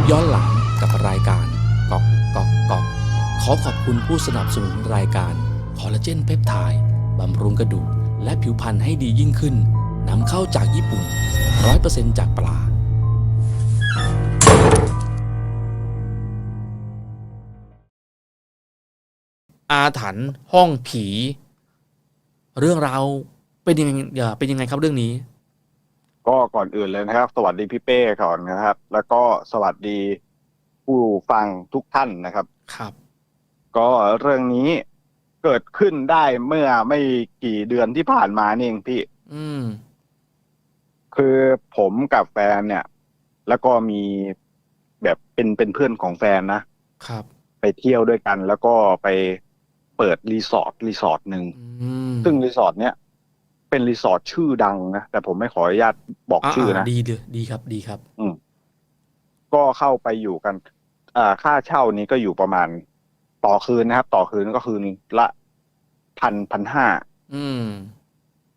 ปย้อนหลังกับรายการกอกกอกกอกขอขอบคุณผู้สนับสนุนรายการคอลลาเจนเพปไทด์บำรุงกระดูกและผิวพรรณให้ดียิ่งขึ้นนำเข้าจากญี่ปุ่น 100%จากปลาอาถรรพ์ห้องผี เรื่องราวเป็นยังไงอย่าเป็นยังไงครับเรื่องนี้ ก็ก่อนอื่นเลยนะครับ สวัสดีพี่เป้ก่อนนะครับ แล้วก็สวัสดีผู้ฟังทุกท่านนะครับ ครับ ก็เรื่องนี้เกิดขึ้นได้เมื่อไม่กี่เดือนที่ผ่านมานี่เองพี่ อืม คือผมกับแฟนเนี่ย แล้วก็มีแบบเป็นเป็นเพื่อนของแฟนนะครับ ไปเที่ยวด้วยกัน แล้วก็ไปเปิดรีสอร์ทรีสอร์ทหนึ่ง อืมซึ่งรีสอร์ทเนี้ย เป็นรีสอร์ทชื่อดังนะแต่ผมไม่ขออนุญาตบอกชื่อนะดีดีดีครับดีครับก็เข้าไปอยู่กัน อ่า ค่าเช่านี้ก็อยู่ประมาณ ต่อคืนนะครับ ต่อคืนก็คืนละพันพันห้าอืม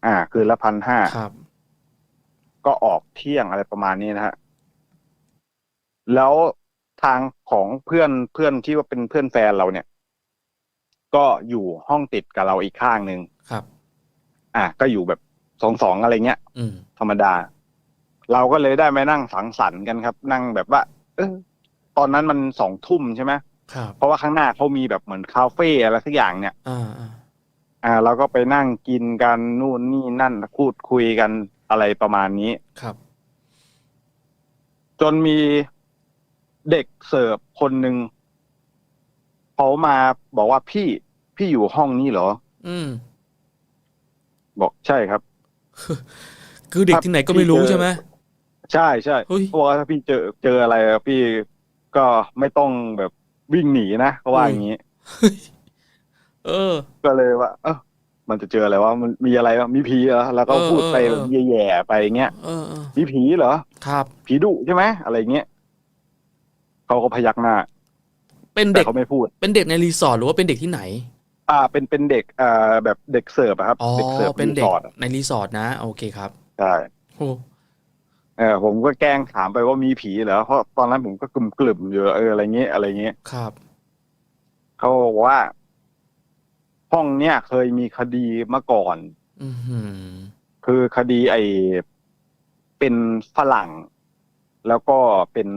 อ่า คืนละพันห้าครับ ก็ออกเที่ยงอะไรประมาณนี้นะฮะแล้วทางของเพื่อนเพื่อนที่ว่าเป็นเพื่อนแฟนเราเนี่ย ก็อยู่ห้องติดกับเราอีกข้างหนึ่งครับ อ่าก็อยู่แบบสองสองอะไรเงี้ยอืมธรรมดา เราก็เลยได้ไปนั่งสังสรรค์กันครับ นั่งแบบว่า เออตอนนั้นมันสองทุ่มใช่ไหมครับเพราะว่าข้างหน้าเขามีแบบเหมือนคาเฟ่อะไรสักอย่างเนี่ยอ่าอ่าอ่าเราก็ไปนั่งกินกันนู่นนี่นั่นพูดคุยกันอะไรประมาณนี้ครับ จนมีเด็กเสิร์ฟคนหนึ่งเขามาบอกว่าพี่พี่อยู่ห้องนี้เหรอ อืม บอกใช่ครับ คือเด็กครับที่ไหนก็ไม่รู้พี่เจอใช่ไหมใช่ใช่เฮ้ยเขาบอกว่าถ้าพี่เจอเจออะไรอะพี่ก็ไม่ต้องแบบวิ่งหนีนะเขาว่าอย่างนี้เออ ก็เลยว่า เออมันจะเจออะไรวะมันมีอะไรวะมีผีเหรอแล้วก็เออพูดไปเออแบบแย่ๆไปอย่างเงี้ยเออเออมีผีเหรอครับ ผีดุใช่ไหมอะไรเงี้ยเขาก็พยักหน้า เป็นแต่เด็กเขาไม่พูด เป็นเด็กในรีสอร์ทหรือว่าเป็นเด็กที่ไหน อ่าเป็นเป็นเด็กอ่าแบบเด็กเสิร์ฟอะครับอ๋อเด็กเสิร์ฟเป็นเด็กรีสอร์ทอะในรีสอร์ทนะโอเคครับใช่โอ้เออผมก็แกล้งถามไปว่ามีผีเหรอเพราะตอนนั้นผมก็กลุ่มกลุ่มๆอยู่เอออะไรเงี้ยอะไรเงี้ยครับเขาบอกว่า ห้องเนี้ยเคยมีคดีมาก่อน อือหือคือคดีไอเป็นฝรั่ง แล้วก็เป็น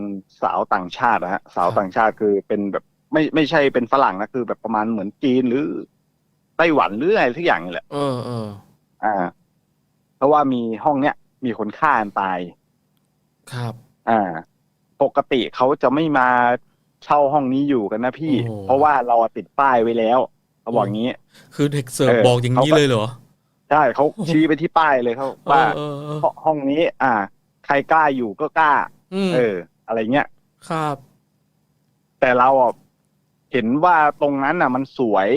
สาวต่างชาตินะฮะสาวต่างชาติคือเป็นแบบ ไม่ไม่ใช่เป็นฝรั่งนะคือแบบประมาณเหมือนจีนหรือไต้หวันหรืออะไรทุกอย่างนี่แหละเออเอออ่า เพราะว่ามีห้องเนี้ยมีคนฆ่ากันตาย ครับ อ่า ปกติเขาจะไม่มาเช่าห้องนี้อยู่กันนะพี่ โอ้ เพราะว่าเราติดป้ายไว้แล้วเขาบอกงี้ คือเด็กเสิร์ฟเออบอกอย่างนี้เขาก็ เลยเหรอใช่เขาชี้ไปที่ป้ายเลยเขาเอว่าอเออเออห้องห้องนี้ อ่า ใครกล้าอยู่ก็กล้า อืมเออ อะไรเงี้ย ครับ แต่เราอะ เห็นว่าตรงนั้นอะ มันสวย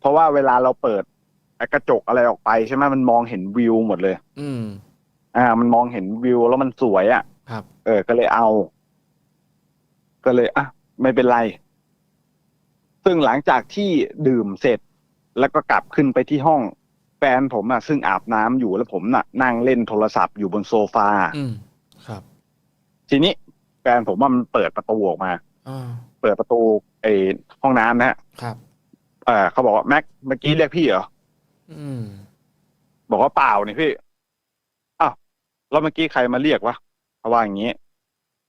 เพราะว่าเวลาเราเปิดกระจกอะไรออกไปใช่ไหมมันมองเห็นวิวหมดเลย อืม อ่า มันมองเห็นวิวแล้วมันสวยอะ ครับ เออ ก็เลยเอา ก็เลยอะไม่เป็นไร ซึ่งหลังจากที่ดื่มเสร็จ แล้วก็กลับขึ้นไปที่ห้อง แฟนผมอะ ซึ่งอาบน้ำอยู่แล้วผมน่ะ นั่งเล่นโทรศัพท์อยู่บนโซฟา อืม ครับ ทีนี้แฟนผมว่ามันเปิดประตูออกมาอ่าเปิดประตูไอ้ ห้องน้ำนะฮะครับเออเขาบอกว่าแม็กเมื่อกี้เรียกพี่เหรออืม บอกว่าเปล่านี่พี่อ้าวแล้วเมื่อกี้ใครมาเรียกวะเขาว่าอย่างนี้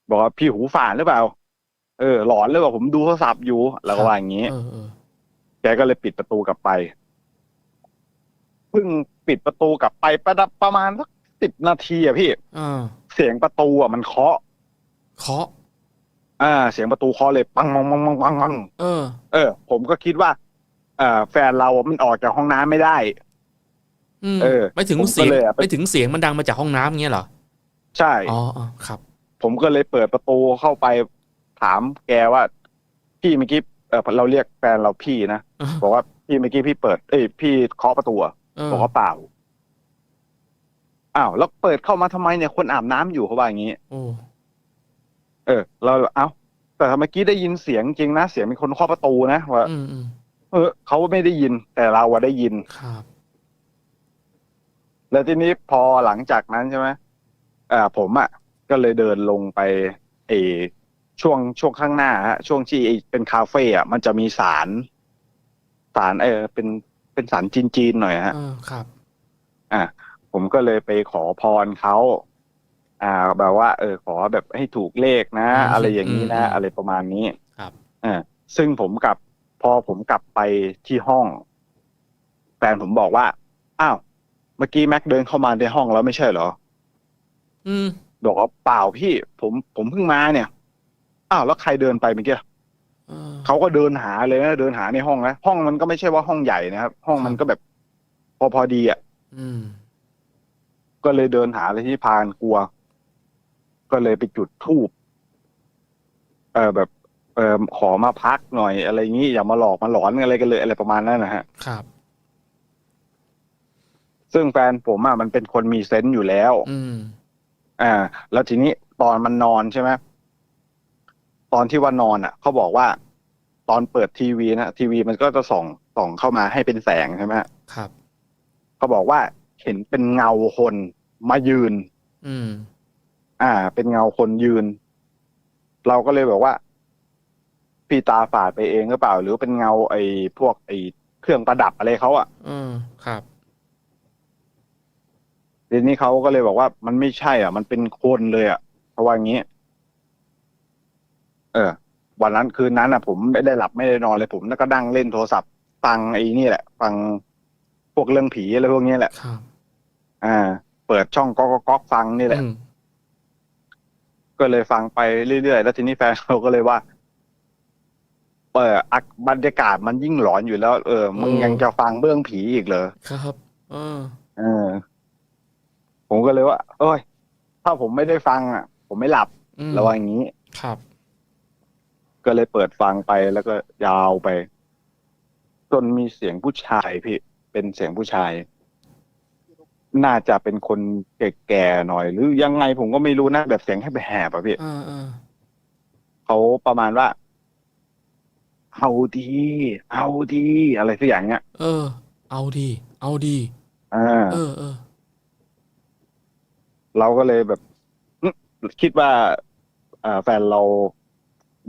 บอกว่าพี่หูฝาดหรือเปล่า เออ หลอนหรือเปล่าผมดูโทรศัพท์อยู่แล้วก็ว่าอย่างนี้เออเออแกก็เลยปิดประตูกลับไปเพิ่งปิดประตูกลับไปประดับประมาณสักสิบนาทีอะพี่อ่าเสียงประตูอะมันเคาะเคาะ อ่า เสียงประตูเคาะเลยปังปังปังปังปังปังเออ เออ ผมก็คิดว่าเออแฟนเราอะมันออกจากห้องน้ำไม่ได้ อืมเออไม่ถึงผมก็เสียงเลยอะไป ไม่ถึงเสียงมันดังมาจากห้องน้ำอย่างเงี้ยเหรอใช่ อ๋ออ๋อครับ ผมก็เลยเปิดประตูเข้าไปถามแกว่า พี่เมื่อกี้เออเราเรียกแฟนเราพี่นะเออบอกว่าพี่เมื่อกี้พี่เปิดเอ้ยพี่เคาะประตูอะเออบอกว่าเปล่าอ้าวแล้วเปิดเข้ามาทำไมเนี่ยคนอาบน้ำอยู่เขาว่าอย่างนี้ โอ้ เออ เราเอ้าแต่เมื่อกี้ได้ยินเสียงจริงนะเสียงมีคนเคาะประตูนะว่าอืมอืมเออเขาไม่ได้ยิน แต่เราอะได้ยิน ครับ แล้วทีนี้พอหลังจากนั้นใช่ไหมอ่าผมอะก็เลยเดินลงไปเอช่วงช่วงข้างหน้าฮะช่วงที่เป็นคาเฟ่อะมันจะมีสารสารเออเป็นเป็นสารจีนๆหน่อยฮะ เออครับ อะผมก็เลยไปขอพรเขา อ่าแบบว่าเออขอแบบให้ถูกเลขนะอืมอะไรอย่างนี้นะอืมอะไรประมาณนี้ครับอ่าซึ่งผมกลับพอผมกลับไปที่ห้อง แฟนผมบอกว่า อ้าว เมื่อกี้แม็กเดินเข้ามาในห้องแล้วไม่ใช่เหรอ อืมบอกว่าเปล่าพี่ ผมผมเพิ่งมาเนี่ย อ้าวแล้วใครเดินไปเมื่อกี้เออเขาก็เดินหาเลยนะเดินหาในห้องนะห้องมันก็ไม่ใช่ว่าห้องใหญ่นะครับ ห้องมันก็แบบ พอพอดีอะอืมก็เลยเดินหาเลยที่พานกลัว ก็เลยไปจุดธูปเออแบบ เออขอมาพักหน่อยอะไรอย่างนี้อย่ามาหลอกมาหลอนอะไรกันเลย อะไรประมาณนั้นนะฮะครับ ซึ่งแฟนผมอะมันเป็นคนมีเซนต์อยู่แล้ว อืม อ่า แล้วทีนี้ตอนมันนอนใช่ไหมตอนที่ว่านอนอะเขาบอกว่า ตอนเปิดทีวีนะทีวีมันก็จะส่องส่องเข้ามาให้เป็นแสงใช่ไหมครับเขาบอกว่าเห็นเป็นเงาคนมายืน อืม อ่า เป็นเงาคนยืน เราก็เลยบอกว่า พี่ตาฝาดไปเองหรือเปล่า หรือเป็นเงาไอ้พวกไอ้เครื่องประดับอะไรเขาอะเออครับทีนี้เขาก็เลยบอกว่ามันไม่ใช่ อะ มันเป็นคนเลยอะเพราะว่างี้ เออ วันนั้นคืนนั้นอะ ผมไม่ได้หลับไม่ได้นอนเลยผมก็ดั่งเล่นโทรศัพท์ฟังไอ้นี่แหละฟังพวกเรื่องผีอะไรพวกนี้แหละครับ อ่า เปิดช่องก๊อกก๊อกก๊อกฟังนี่แหละอืม ก็เลยฟังไปเรื่อยๆ แล้วทีนี้แฟนเขาก็เลยว่า เปิดอักบรรยากาศมันยิ่งหลอนอยู่แล้ว เออ มึงยังจะฟังเรื่องผีอีกเหรอ ครับเออเออ ผมก็เลยว่าเอ้ย ถ้าผมไม่ได้ฟังอะ ผมไม่หลับอืมระวังอย่างนี้ ครับ ก็เลยเปิดฟังไปแล้วก็ยาวไป จนมีเสียงผู้ชายพี่ เป็นเสียงผู้ชาย น่าจะเป็นคนแก่ๆหน่อย หรือยังไงผมก็ไม่รู้นะแบบเสียงแหบๆอะพี่เออเออเขาประมาณว่า เอาดี เอาดี อะไรสักอย่างเนี้ยเออ เอาดี เอาดี อ่า เออเออเราก็เลยแบบอื้อคิดว่าอ่าแฟนเรา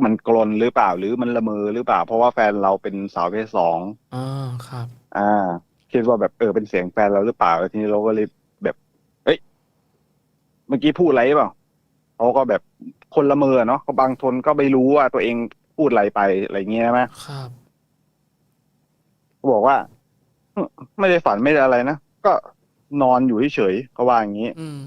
มันกลนหรือเปล่าหรือมันละเมอหรือเปล่า เพราะว่าแฟนเราเป็นสาวประเพศสองอ่าครับ อ่า คิดว่าแบบเออเป็นเสียงแฟนเราหรือเปล่าแล้วทีนี้เราก็เลยแบบเอ้ยเมื่อกี้พูดอะไรเปล่าเขาก็แบบคนละเมอเนาะก็บางทนก็ไม่รู้ว่าตัวเองพูดอะไรไปอะไรเงี้ยใช่ไหมครับเขาบอกว่าอืมไม่ได้ฝันไม่ได้อะไรนะก็นอนอยู่เฉยๆเขาว่าอย่างนี้ อืม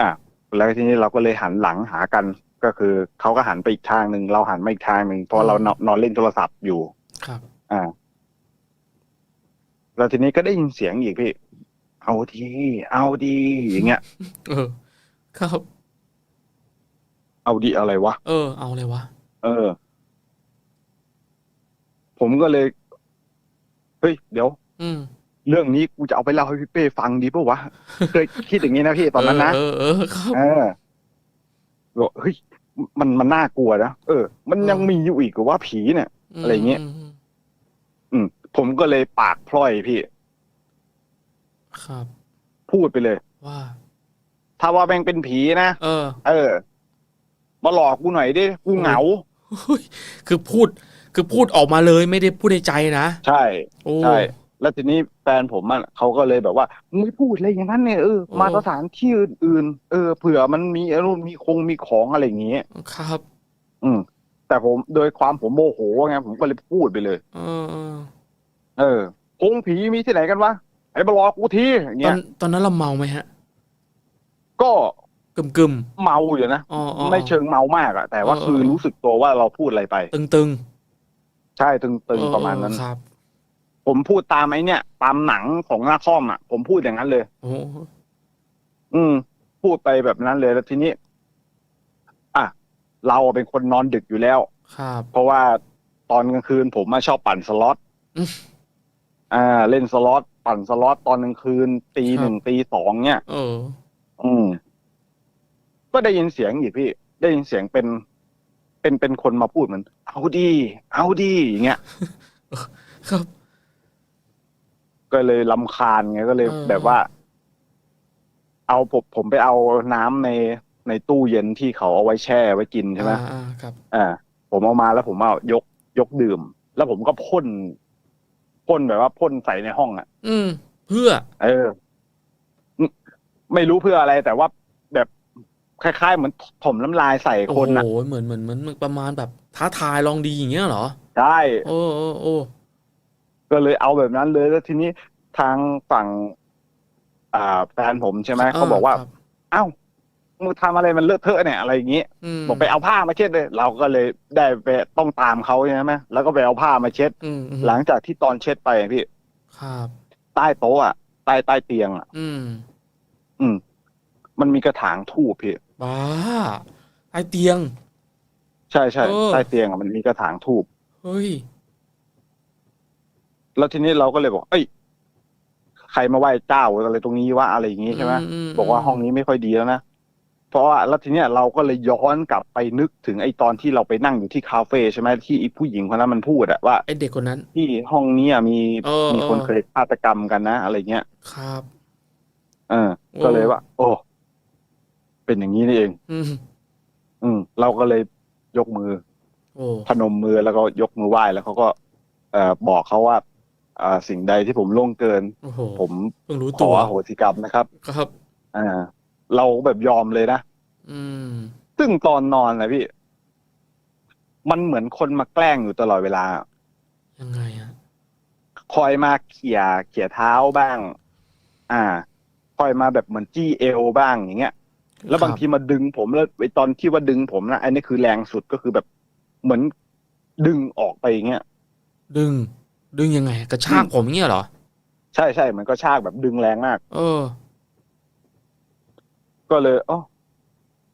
อะแล้วทีนี้เราก็เลยหันหลังหากัน ก็คือเขาก็หันไปอีกทางหนึ่งเราหันมาอีกทางหนึ่งเพราะเรานอนนอนเล่นโทรศัพท์อยู่ ครับ อ่า แล้วทีนี้ก็ได้ยินเสียงอีกพี่ เอาดี เอาดี อย่างเงี้ย เออ ครับ เอาดีอะไรวะ เออ เอาเลยวะ เออ ผมก็เลย เฮ้ย เดี๋ยว อืม เรื่องนี้กูจะเอาไปเล่าให้พี่เป้ฟังดีป่ะวะ เคยคิดอย่างนี้นะพี่ตอนนั้นนะเออเออ เออ ครับ เออบอกเฮ้ย มันมันน่ากลัวนะ เออ มันยังเออมีอยู่อีกเหรอว่าผีเนี่ย อะไรเงี้ยมอืม ผมก็เลยปากพล่อยพี่ ครับ พูดไปเลย ว่า ถ้าว่าแม่งเป็นผีนะ เออเออ มาหลอกกูหน่อยดิ กูเหงา เฮ้ยคือพูด คือพูดออกมาเลยไม่ได้พูดในใจนะใช่ โอ้ ใช่ แล้วทีนี้แฟนผมอะเขาก็เลยแบบว่ามึงไม่พูดอะไรอย่างนั้นเนี่ยเออ โอ้ มาสถานที่อื่นๆเออ เผื่อมันมีอารมณ์มีคงมีของอะไรอย่างเงี้ย ครับ อืม แต่ผมโดยความผมโมโหไงผมก็เลยพูดไปเลย เออเออ เออคงผีมีที่ไหนกันวะไอ้บลอกกูทีอย่างตเงี้อยนตอนนั้นเราเมาไหมฮะก็กึมกึมเมาอยู่นะ ๆอ๋ออ๋อ ไม่เชิงเมามากอะแต่ว่าเออ คือเออรู้สึกตัวว่าเราพูดอะไรไป ตึงตึงใช่ตึๆงๆประมาณนั้น เออครับผมพูดตามไอ้เนี่ย ตามหนังของนาคอมอะ ผมพูดอย่างนั้นเลย โอ้อืม พูดไปแบบนั้นเลยแล้วทีนี้ อะเราเป็นคนนอนดึกอยู่แล้ว ครับ เพราะว่าตอนกลางคืนผมมาชอบปั่นสล็อตอืม อ่า เล่นสล็อตปั่นสล็อตตอนกลางคืน ตีหนึ่งตีสองเนี่ยเออ อืม ก็ได้ยินเสียงอีกพี่ ได้ยินเสียงเป็น เป็นเป็นคนมาพูดเหมือน เอาดีเอาดีอย่างเงี้ยครับ ก็เลยลำคาญไงก็เลยเออ แบบว่า เอาผมผมไปเอาน้ำในในตู้เย็นที่เขาเอาไว้แช่ไว้กินใช่ไหม อ่าอ่าครับ อ่าผมเอามาแล้วผมเอายกยกดื่ม แล้วผมก็พ่น พ่นแบบว่าพ่นใส่ในห้องอะ อืม เพื่อ เอออืมไม่รู้เพื่ออะไร แต่ว่าแบบคล้ายๆเหมือนถมน้ำลายใส่โอ้คนอะโหเหมือนเหมือนเหมือนประมาณแบบท้าทายลองดีอย่างเงี้ยเหรอใช่โอ้โอ้โอ้ก็เลยเอาแบบนั้นเลยแล้วทีนี้ทางฝั่ง อ่าแฟนผมใช่ไหมเขาบอกว่าครับเอ้า มึงทำอะไรมันเลอะเทอะเนี่ยอะไรอย่างงี้มบอกไปเอาผ้ามาเช็ดเลย เราก็เลยได้ไปต้องตามเขาใช่ไหมแล้วก็ไปเอาผ้ามาเช็ดอืมอืมหลังจากที่ตอนเช็ดไปอะพี่ครับใต้โต๊ะอะใต้ใต้เตียงอะ อืม อืม มันมีกระถางทูบพี่บ้าไอเตียง ใช่ใช่เออใต้เตียงอะมันมีกระถางทูบเฮ้ยแล้วทีนี้เราก็เลยบอก เอ้ย ใครมาไหว้เจ้าอะไรตรงนี้วะอะไรอย่างงี้ใช่ไหมมบอกว่าห้องนี้ไม่ค่อยดีแล้วนะ เพราะว่าแล้วทีเนี้ยเราก็เลยย้อนกลับไปนึกถึงไอ้ตอนที่เราไปนั่งอยู่ที่คาเฟ่ใช่ไหมที่อีผู้หญิงคนนั้นมันพูดอะว่าไอเด็กคนนั้น ที่ห้องเนี้ยมีเออมีคนเออ เคยฆาตกรรมกันนะอะไรเงี้ยครับ เออ โอ้ ก็เลยว่า โอ้เป็นอย่างนี้นี่เอง อืมอืม เราก็เลยยกมือ โอ้พนมมือแล้วก็ยกมือไหว้แล้วเขาก็เอ่อบอกเขาว่าอ่าสิ่งใดที่ผมล่วงเกิน โอ้โหผมเพิ่งรู้ขตัอวอโหสิกรรมนะครับ ครับ อ่า เราแบบยอมเลยนะอืม ซึ่งตอนนอนนะพี่ มันเหมือนคนมาแกล้งอยู่ตลอดเวลา ยังไงอะคอยมาเขี่ยเขี่ยเท้าบ้าง อ่า คอยมาแบบเหมือนจี้เอวบ้างอย่างเงี้ย แล้วบางทีมาดึงผมแล้วไอ้ตอนที่ว่าดึงผมนะอันนี้คือแรงสุดก็คือแบบเหมือนดึงออกไปอย่างเงี้ย ดึง ดึงยังไง กระชากผมเงี้ยเหรอ ใช่ใช่มันก็ชากแบบดึงแรงมาก เออ ก็เลยอ๋อ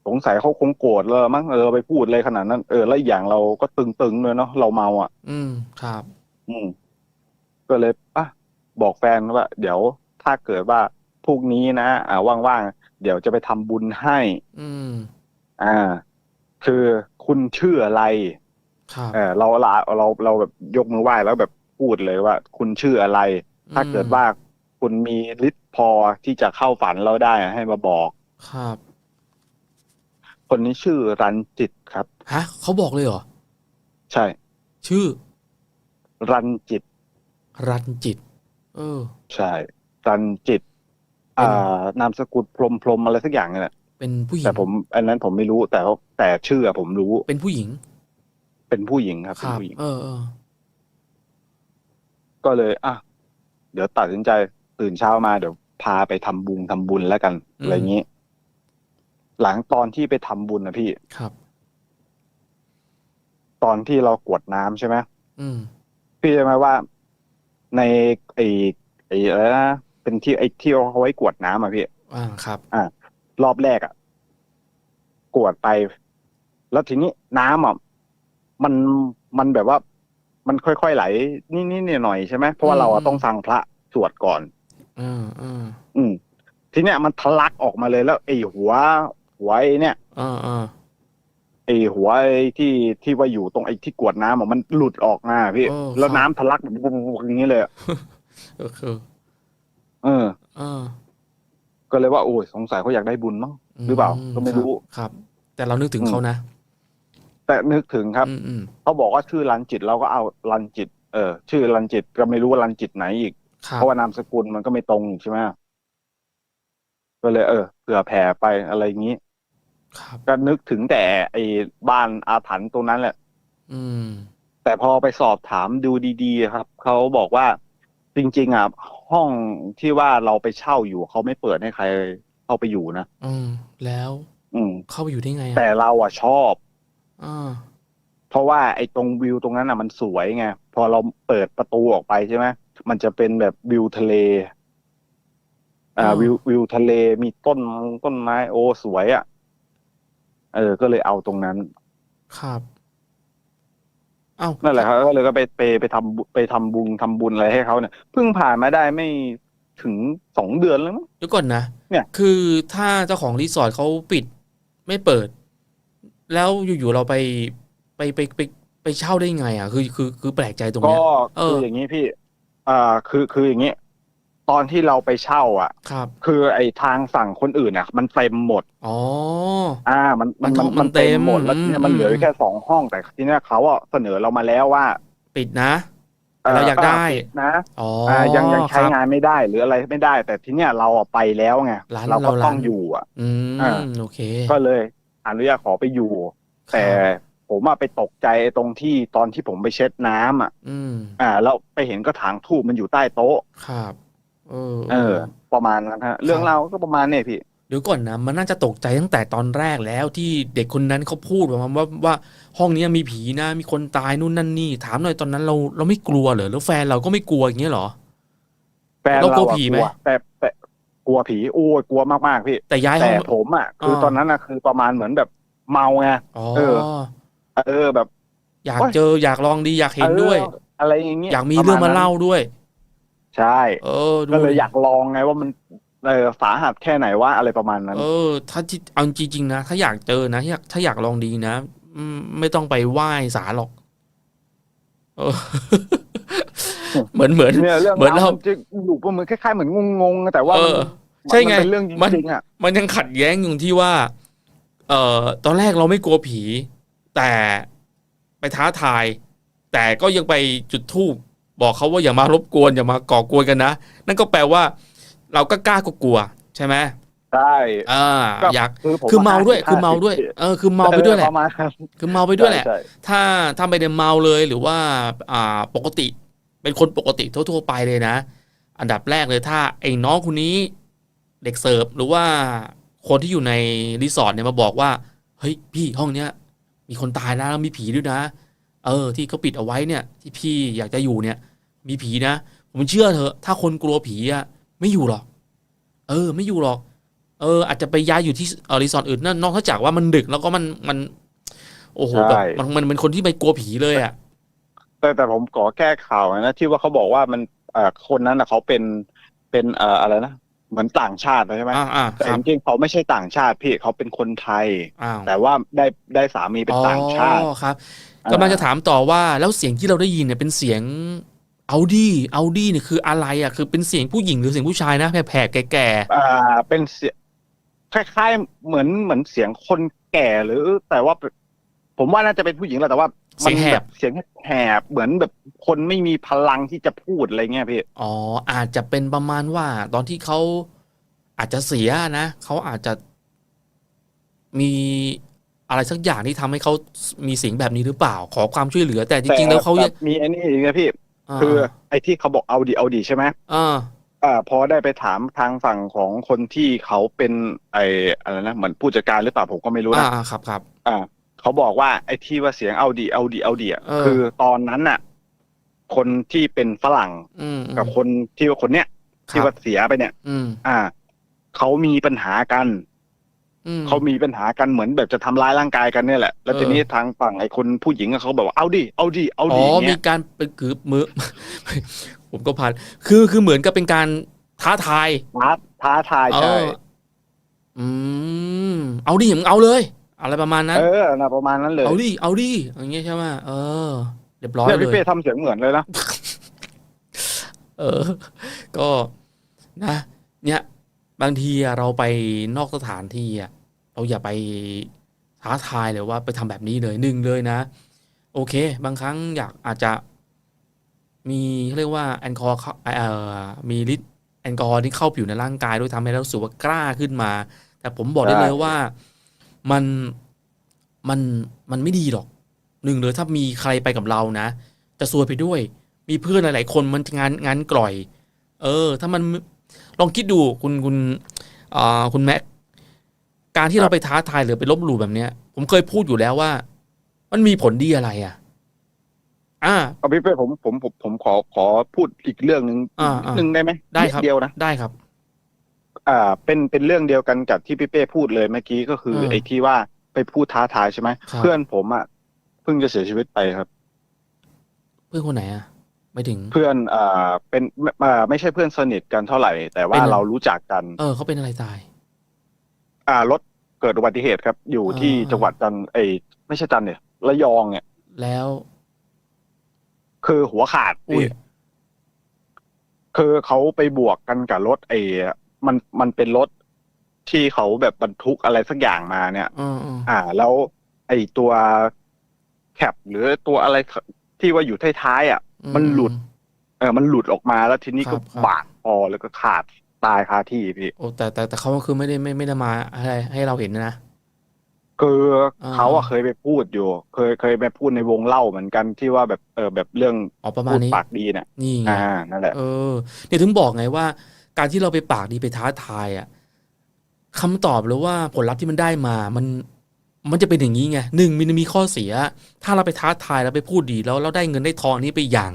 สงสัยเขาคงโกรธเลยมั้งเออไปพูดเลยขนาดนั้นเออแล้วอีกอย่างเราก็ตึงๆเลยเนาะเราเมาอะ อืมครับ อืมก็เลยอะบอกแฟนว่า เดี๋ยวถ้าเกิดว่าพรุ่งนี้นะอ่าว่างๆเดี๋ยวจะไปทำบุญให้ อืม อ่า คือคุณชื่ออะไรครับเออเราเราเราเราแบบยกมือไหว้แล้วแบบพูดเลยว่า คุณชื่ออะไร ถ้าเกิดว่าคุณมีฤทธิ์พอที่จะเข้าฝันเราได้ให้มาบอก ครับ คนนี้ชื่อรันจิตครับ ฮะ เขาบอกเลยเหรอ ใช่ ชื่อ รันจิต รันจิต เออ ใช่ รันจิต อ่านามสกุลพรหมพรหมอะไรสักอย่างเนี่ยแหละเป็นผู้หญิง แต่ผม อันนั้นผมไม่รู้แต่เขาแต่ชื่ออะผมรู้ เป็นผู้หญิง เป็นผู้หญิงครับคเป็นรับ ผู้หญิง เออเออ ก็เลย อะ เดี๋ยวตัดสินใจตื่นเช้ามาเดี๋ยวพาไปทำบุญทำบุญแล้วกันอะไรอย่างนี้ หลังตอนที่ไปทำบุญนะพี่ครับ ตอนที่เรากรวดน้ำใช่ไหมอืมพี่จะไหมว่า ในไอ้ไอ้อะไรนะเป็นที่ไอ้ที่เอาไว้กรวดน้ำอะพี่อ่าครับรอบแรกอะกรวดไป แล้วทีนี้น้ำอะมันมันแบบว่า มันค่อยๆไหลนี่นี่หน่อยๆใช่ไหมเพราะว่าเราอะอืมต้องฟังพระสวดก่อนอ่าอ่าอืมทีเนี้ยมันทะลักออกมาเลยแล้วไอ้หัว หัวไอ้เนี่ยอ่าอ่าไอ้หัวไอ้ที่ที่ว่าอยู่ตรงไอ้ที่กรวดน้ำอะมันหลุดออกมาพี่ โอ้แล้วครับ น้ำทะลักแบบอย่างนี้เลยอะก็คือเออ อ่าก็เลยว่าโอ้ยสงสัยเขาอยากได้บุญมั้ง หรือเปล่าก็ไม่รู้คบครับ แต่เรานึกถึงเขานะแต่นึกถึงครับ อืมอืมเขาบอกว่าชื่อรันจิตเราก็เอารันจิต เออ ชื่อรันจิตก็ไม่รู้ว่ารันจิตไหนอีก ครับเพราะว่านามสกุลมันก็ไม่ตรงอีกใช่ไหมก็เลยเออเผื่อแผ่ไปอะไรอย่างนี้ครับ ก็นึกถึงแต่ไอ้บ้านอาถรรพ์ตรงนั้นแหละ อืม แต่พอไปสอบถามดูดีๆครับ เขาบอกว่าจริงๆอะห้องที่ว่าเราไปเช่าอยู่เขาไม่เปิดให้ใครเข้าไปอยู่นะอืม แล้ว อืม เข้าไปอยู่ได้ไงอะแต่เราอะชอบ อ่าเพราะว่าไอ้ตรงวิวตรงนั้นอะมันสวยไงพอเราเปิดประตูออกไปใช่ไหมมันจะเป็นแบบวิวทะเล อ่าอ๋อวิววิวทะเลมีต้นต้นไม้โอ้สวยอะ เออ ก็เลยเอาตรงนั้น ครับ เอ้านั่นแหละครับก็เลยก็ไปไปไปทำบุไปทำบุญทำบุญอะไรให้เขาเนี่ยเพิ่งผ่านมาได้ไม่ถึงสองเดือนแล้วมั้ง เดี๋ยวก่อนนะเนี่ย คือถ้าเจ้าของรีสอร์ทเขาปิดไม่เปิด แล้วอยู่ๆเราไปไปไปไปไปเช่าได้ไง อะ คือคือคือแปลกใจตรงก็เนี้ย เออ คืออย่างนี้พี่ อ่า คือคืออย่างนี้ ตตอนที่เราไปเช่า อะ ครับ คือไอ้ทางฝั่งคนอื่นอะ มันเต็มหมดอ๋ออ่า มันมันต้องมันเต็มหมดแล้วทีเนี้ยมันอืมเหลืออยู่แค่สองห้องแต่ทีเนี้ยเขาอะเสนอเรามาแล้วว่า ปิดนะแต่เราอยากได้ปินะอ๋ออ่ายังยังคใช้รับงานไม่ได้หรืออะไรไม่ได้ แต่ทีเนี้ยเราอะไปแล้วไงร้านเราก็เราต้องร้านอยู่อะ อืมอ่าโอเค ก็เลยอนุญาตขอไปอยู่ แต่ครับผมอะไปตกใจตรงที่ตอนที่ผมไปเช็ดน้ำอะ อืมอ่าแล้วไปเห็นกระถางทูบมันอยู่ใต้โต๊ะ ครับ เออเออ ประมาณนั้นฮะ เรื่องเราวก็ประมาณเนี้ยพี่ เดี๋ยวก่อนนะมันน่าจะตกใจตั้งแต่ตอนแรกแล้วที่เด็กคนนั้นเขาพูดประมาณว่าว่าห้องเนี้ยมีผีนะ มีคนตายนู่นนั่นนี่ ถามหน่อยตอนนั้นเราเราไม่กลัวเหรอแล้วแฟนเราก็ไม่กลัวอย่างเงี้ยเหรอ แฟนเราเรากลัวอะผีกไหมลัวแต่แต่กลัวผีโอ้ยกลัวมากๆพี่ แต่ย้ายห้แต่อง ผมอะคืออ่าตอนนั้นอะคือประมาณเหมือนแบบเมาไง อ๋อเออ เออแบบ อยากโอ๊ย เจออยากลองดีอยากเห็นด้วย อออะไรอย่างเงี้ยอยากมีเรื่องมาเล่าด้วย ใช่ เออดูก็เลยอยากลองไงว่ามันเออสาหัสแค่ไหนว่าอะไรประมาณนั้น เออ ถ้าที่เอาจริงๆนะ ถ้าอยากเจอนะถ้าอยากถ้าอยากลองดีนะอืมไม่ต้องไปไหว้ศาลหรอก เออ เหมือนเหมือน เนี่ยเรื่องเหมือนเราวจะอยู่ประมาณคล้ายๆเหมือนงงๆแต่ว่าเอมันอ ใช่ไงมันเป็นเรื่องจมัน ริงๆอะมันยังขัดแย้งอยู่ที่ว่า เอ่อ ตอนแรกเราไม่กลัวผี แต่ไปท้าทาย แต่ก็ยังไปจุดธูป บอกเขาว่าอย่ามารบกวนอย่ามาก่อกวนกันนะ นั่นก็แปลว่า เราก็กล้ากลัวๆใช่ไหมใช่อ่าก็อยากคือผมคือเมาด้วย50คือเมาด้วย เออ คือเมาไปด้วยแหละเออประมาณนั้นคือเมาไปด้วยแหละใช่ถ้าถ้าไม่ได้เมาเลยหรือว่า อ่าปกติ เป็นคนปกติทั่วๆไปเลยนะ อันดับแรกเลยถ้าไอ้น้องคนนี้ เด็กเสิร์ฟหรือว่าคนที่อยู่ในรีสอร์ทเนี่ยมาบอกว่า เฮ้ยพี่ห้องเนี้ย มีคนตายนะแล้วมีผีด้วยนะ เออ ที่เขาปิดเอาไว้เนี่ย ที่พี่อยากจะอยู่เนี่ย มีผีนะ ผมเชื่อเถอะถ้าคนกลัวผีอะไม่อยู่หรอก เออ ไม่อยู่หรอก เออ อาจจะไปย้ายอยู่ที่เออรีสอร์ทอื่นนั่นนอกจากว่ามันดึกแล้วก็มันมัน โอ้โหแบบมันมันเป็นคนที่ไม่กลัวผีเลยอะแต่แต่ผมขอแก้ข่าวนะที่ว่าเขาบอกว่ามันเอ่อคนนั้นนะเขาเป็นเป็นเอ่ออะไรนะเหมือนต่างชาติใช่ไหมอ่าอ่าแต่ครัจบริงๆเขาไม่ใช่ต่างชาติพี่เขาเป็นคนไทยอ้าวแต่ว่าได้ได้สามีเป็นต่างชาติอ๋อครับกำลังจะถามต่อว่าแล้วเสียงที่เราได้ยินเนี่ยเป็นเสียง เอาดี้เอาดี้เนี่ยคืออะไรอะ คือเป็นเสียงผู้หญิงหรือเสียงผู้ชายนะแผ่ๆแก่อ่าเป็นเสียงคล้ายๆเหมือนเหมือนเสียงคนแก่หรือ แต่ว่า ผมว่าน่าจะเป็นผู้หญิงแหละแต่ว่าๆเสียงแหแบบเสียงแหบเหมือนแบบคนไม่มีพลังที่จะพูดอะไรเงี้ยพี่อ๋ออาจจะเป็นประมาณว่า ตอนที่เขาอาจจะเสียนะเขาอาจจะมีอะไรสักอย่างที่ทำให้เขามีเสียงแบบนี้หรือเปล่า ขอความช่วยเหลือ แต่จริงๆแล้วเขาต่มีไอ้นี่อีกนะพี่า คือไอ้ที่เขาบอกเอาดีเอาดีใช่ไหมอ่าอ่าพอได้ไปถามทางฝั่งของคนที่เขาเป็นไอ้อะไรนะเหมือนผู้จัดการหรือเปล่าผมก็ไม่รู้อ่านะอ่าครับครับ อ่าเขาบอกว่าไอ้ที่ว่าเสียงเอาดีเอาดีเอาดีอะเออ คือตอนนั้นน่ะ คนที่เป็นฝรั่งอืมอืมกับคนที่ว่าคนเนี้ยคที่รับว่าเสียไปเนี่ย อืม อ่าเขามีปัญหากันอืม เขามีปัญหากันเหมือนแบบจะทำร้ายร่างกายกันเนี่ยแหละ แล้วเออทีนี้ทางฝั่งไอ้คนผู้หญิงอะเขาบอกว่าเอาดิเอาดิเอาอ๋ดิออย่างมีเงี้ยการเป็นคือมือ ผมก็ผ่านคือคือเหมือนกับเป็นการท้าทายท้าท้าทายใช่เอออืมเอาดิมึงเอาเลย อะไรประมาณนั้น เออนะประมาณนั้นเลยเอาดิเอาดิอย่างเงี้ยใช่ไหมเออเรียบร้อยเนี่ยเลพี่ยเป้ทำเสียงเหมือนเลยนะเออ ก็นะ เนี่ย บางทีอะเราไปนอกสถานที่อะเราอย่าไปท้าทายเลยว่าไปทำแบบนี้เลยหนึ่งเลยนะ โอเค บางครั้งอยากอาจจะมีเขาเรียกว่าแอลกอฮอล์เข้าเอ่อมีฤทธิ์แอลกอฮอล์ที่เข้าผิวในร่างกายด้วยทำให้เรารู้สึกว่ากล้าขึ้นมา แต่ผมบอกได้ใช่เลยว่ามันมันมันไม่ดีหรอกหนึ่งเลยถ้ามีใครไปกับเรานะ จะซวยไปด้วย มีเพื่อนหลาย ๆ คนมันงานงานกล่อย เออ ถ้ามัน ลองคิดดูคุณคุณอ่าคุณแม็กการที่เราไปท้าทายหรือไปลบหลู่แบบเนี้ย ผมเคยพูดอยู่แล้วว่า มันมีผลดีอะไรอะ อ่าเอาพี่เป้ผมผมผมผมขอขอพูดอีกเรื่องหนึ่งอ่านิดนึงได้ไหมได้ครับนิเดียวนะได้ครับ อ่า เป็นเป็นเรื่องเดียวกันกับที่พี่เป้พูดเลยเมื่อกี้ก็คือเออไอ้ที่ว่าไปพูดท้าทายใช่ไหมครับเพื่อนผมอะเพิ่งจะเสียชีวิตไปครับ เพื่อนคนไหนอะ ไม่ถึง เพื่อนอ่าเป็นอ่าไม่ใช่เพื่อนสนิทกันเท่าไหร่ แต่ว่าเป็น เรารู้จักกัน เออเขาเป็นอะไรตาย อ่ารถเกิดอุบัติเหตุครับ อยู่ที่อ่า จังหวัดจันทร์เอยไม่ใช่จันทร์เนี่ยระยองเนี่ยแล้ว คือหัวขาดอุ้ย พี่คือเขาไปบวกกันกับรถไอ้มันมันเป็นรถที่เขาแบบบรรทุกอะไรสักอย่างมาเนี่ยอ่าอ่าอ่า แล้ว ไอ้ตัวแคปหรือตัวอะไรที่ว่าอยู่ท้ายๆอะ มันหลุด เออมันหลุดออกมาแล้วทีนี้ก็ครับครับ บาดคอแล้วก็ขาดตายคาที่พี่ โอ้แต่แต่แต่เขาก็คือไม่ได้ไม่ไม่ได้มาอะไรให้เราเห็นนะ คืออ่า เขาอะเคยไปพูดอยู่ เคยเคยไปพูดในวงเล่าเหมือนกันที่ว่าแบบเออแบบเรื่องอ๋อประมาพูณดนี้ ปากดีเนี่ยนี่ไง อ่านั่นแหละ เออเนี่ยถึงบอกไงว่า การที่เราไปปากดีไปท้าทายอะคำตอบหรือว่าผลลัพธ์ที่มันได้มา มัน มันจะเป็นอย่างนี้ไงหนึ่งมันมีข้อเสีย ถ้าเราไปท้าทายแล้วไปพูดดีแล้วเราได้เงินได้ทองนี้ไปอย่าง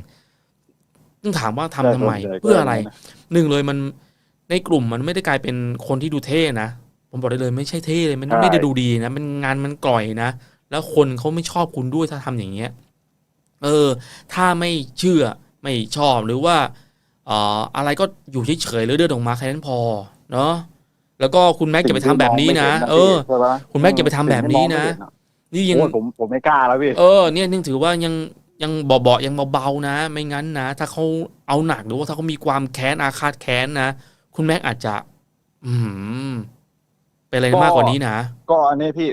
ต้องถามว่าทำทำไมได้เลยเพื่ออะไรได้เลยนะหนึ่งเลยมันในกลุ่มมันไม่ได้กลายเป็นคนที่ดูเท่นะผมบอกได้เลยไม่ใช่เท่เลย มันไม่ได้ดูดีนะมันงานมันกล่อยนะแล้วคนเขาไม่ชอบคุณด้วยถ้าทำอย่างเงี้ย เออ ถ้าไม่เชื่อไม่ชอบหรือว่า เอ่ออะไรก็อยู่เฉยๆหรือเดินออกมาแค่นั้นพอ เนาะ แล้วก็คุณแม็กอย่าไปทำแบบนี้นะสิ่งที่มงไม่ห็เออใช่ปะคุณแม็กอย่าไปทำแบบนี้นะสิ่งที่มองไม่เห็นี่ยังโอ้ยผมผมไม่กล้าแล้วพี่เออเนี่ยยังถือว่ายังยังเบาๆยังเบาๆนะ ไม่งั้นนะ ถ้าเขาเอาหนักหรือว่าถ้าเขามีความแค้นอาฆาตแค้นนะ คุณแม็กอาจจะ อืมเป็นอะไรมากกว่านี้นะ ก็อันนี้พี่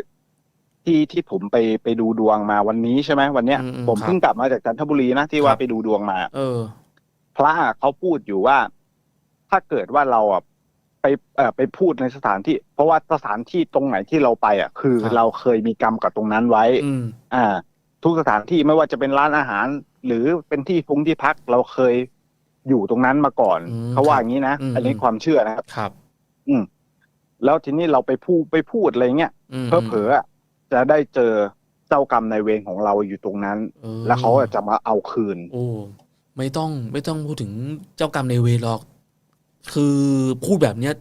ที่ที่ผมไปไปดูดวงมาวันนี้ใช่ไหมวันเนี้ย อืมอืมผมครับเพิ่งกลับมาจากจันทบุรีนะที่คว่ารับ ไปดูดวงมา เออ พระเขาพูดอยู่ว่า ถ้าเกิดว่าเราอะ ไปเอ่อไปพูดในสถานที่ เพราะว่าสถานที่ตรงไหนที่เราไปอะคือครับ เราเคยมีกรรมกับตรงนั้นไว้ อืม อ่า ทุกสถานที่ไม่ว่าจะเป็นร้านอาหาร หรือเป็นที่พุงที่พักเราเคยอยู่ตรงนั้นมาก่อนอืมเขาว่าอย่างนี้นะอืม อันนี้ความเชื่อนะครับ ครับแล้วทีนี้เราไปพูดไปพูดอะไรเงี้ยอืมเพอเผลอๆอะจะได้เจอเจ้ากรรมในายเวรของเราอยู่ตรงนั้น ออแล้วเขาอะจะมาเอาคืน โอ้ ไม่ต้องไม่ต้องพูดถึงเจ้ากรรมในายเวรหรอก คือพูดแบบเนี้ย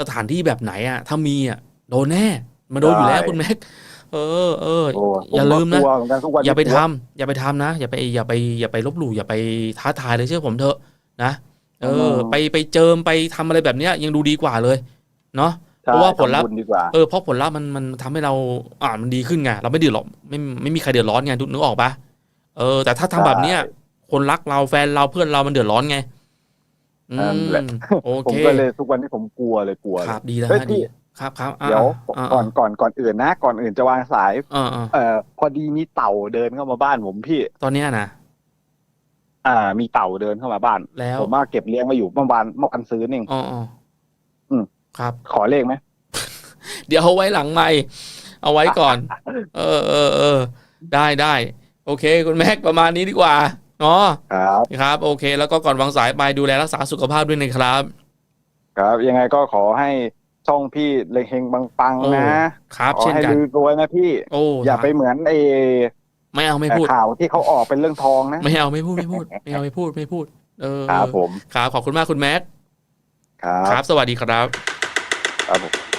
สถานที่แบบไหนอะ ถ้ามีอะโดนแน่ มาโดนอยู่แล้วใช่คุณแม็กเออเออโอ้ผอย่าลืมนะก็กวเหมือนกันทุกวันอย่าไปนี้ทำอย่าไปทำนะ อย่าไปอย่าไปอย่าไปลบหลู่อย่าไปท้าทายเลยเชื่อผมเถอะนะเออ ไปไปเจิมไปทำอะไรแบบเนี้ย ยังดูดีกว่าเลยเนาะใช่เพราะว่าผลลัพธ์ทำบุญดีกว่าเออเพราะผลลัพธ์มันมันทำให้เราอ่านมันดีขึ้นไงเราไม่เดือดร้อนไม่ไม่มีใครเดือดร้อนไงนึกออกปะเออ แต่ถ้าทำแบบเนี้ยใช่คนรักเราแฟนเราเพื่อนเรามันเดือดร้อนไงอื นั่นแหละมโอผมเคก็เลยทุกวันนี้ผมกลัวเลยกลัวคเลยรับดีแล้วเฮ้ยฮะพี่ดีครับครับอะเดี๋ยวอะก่อนก่อนก่อนอื่นนะ ก่อนอื่นจะวางสายอะอะเอ่อพอดีมีเต่าเดินเข้ามาบ้านผมพี่ ตอนเนี้ยนะอ่า มีเต่าเดินเข้ามาบ้านแล้วผมมาเก็บเลี้ยงมาอยู่เมื่อวานเมื่อวันซื้อนี่เองอ๋ออ๋ออืมครับ ขอเลขไหมเดี๋ยวเอาไว้หลังไม่เอาไว้ก่อน เออเออเออได้ได้โอเค คุณแม็กประมาณนี้ดีกว่า เนาะครับครับ โอเค แล้วก็ก่อนวางสายไปดูแลรักษาสุขภาพด้วยนะครับ ครับ ยังไงก็ขอให้ช่องพี่เลงเฮงปังโอ้ๆนะครับขอเช่นให้กันรวยๆนะพี่โอ้อย่าครับไปเหมือนไอ้ไม่เอาไม่พูดข่าวที่เขาออกเป็นเรื่องทองนะ ไม่เอาไม่พูดไม่พูด ไม่เอาไม่พูดไม่พูด เออครับผมครับขอบคุณมากคุณแม็กครับครับสวัสดีครับครับผม